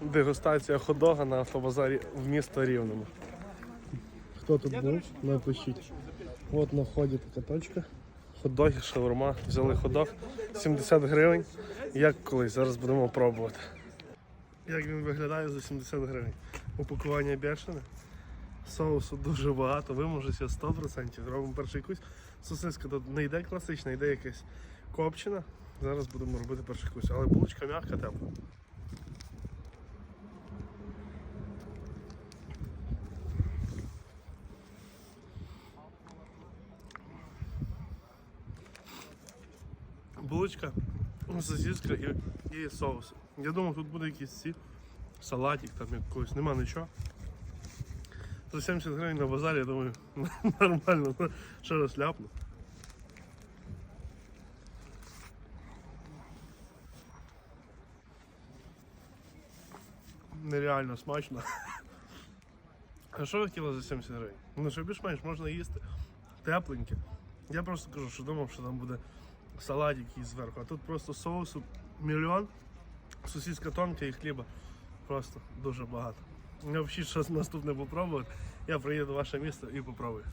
дегустація ходога на автобазарі в місто Рівному. Хто тут був? Напишіть. От на вході така точка. Хот-доги, шаурма. Взяли ходок 70 гривень. Як колись, зараз будемо пробувати. Як він виглядає за 70 гривень? Упакування бешене. Соусу дуже багато, виможеться 100%. Робимо перший кусь. Сосиска тут не йде класична, йде якась копчена. Зараз будемо робити перший кусь. Але булочка м'яка тепла. Булочка, сосиска і, і соус. Я думав, тут буде якийсь ці салатик, там якогось, нема нічого. За 70 гривень на базарі, я думаю, нормально, ну, ще раз ляпну. Нереально смачно. А що ви хотіли за 70 гривень? Ну що більш-менш можна їсти тепленьке. Я просто кажу, що думав, що там буде салатик і зверху, а тут просто соусу мільйон, сосиска тонка і хліба просто дуже багато. Я взагалі щось наступне попробувати. Я приїду в ваше місто і попробую.